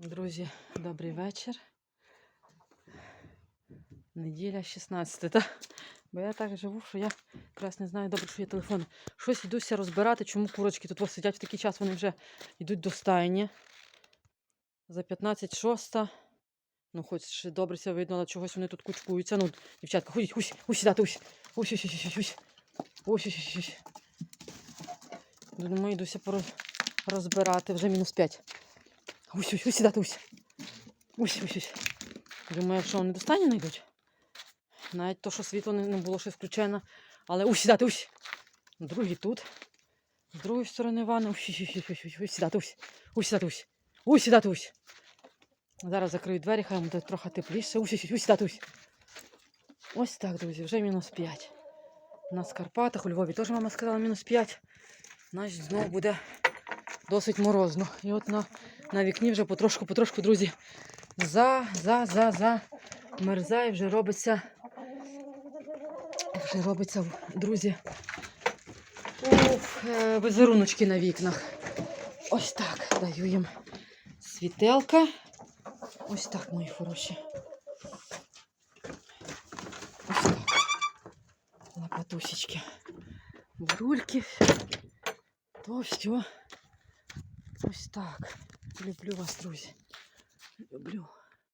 Друзі, добрий вечір. Неділя 16, так? Бо я так живу, що я якраз не знаю добре, що є телефон. Щось йдуся розбирати, чому курочки тут ось сидять в такий час, вони вже йдуть до стайні. За 15 шоста. Ну, хоч добре ся видно, але чогось вони тут кучкуються. Ну, дівчатка, ходіть, усь, усь сідати, усь, усь, усь, усь. Усь, усь, усь, усь. Думаю, йдуся розбирати. Вже мінус 5. Усь, усь, усь, сідати, усь. Усь, усь, усь. Думаю, якщо вони до стані не йдуть. Навіть то, що світло не, було щось включено. Але усь, сідати, усь. Другий тут. З другої сторони ванни. Усь, усь, усь, усь, усь, усь, сідати, усь. Усь, сідати, усь. Усь, сідати, усь. Зараз закрию двері, хай буде трохи тепліше. Усь, усь, усь, сідати, усь. Ось так, друзі, вже мінус 5. У нас Карпатах, у Львові теж мама сказала мінус 5. Значить, знову буде досить морозно. І от на, на вікні вже потрошку, потрошку, друзі, за, за, за, за. Мерзає, вже робиться. Вже робиться, друзі. Ух, е, візеруночки на вікнах. Ось так даю їм світелка. Ось так, мої хороші. Ось так. Лопатусечки. Бурульки. То все. Ось так. Люблю вас, друзі. Люблю.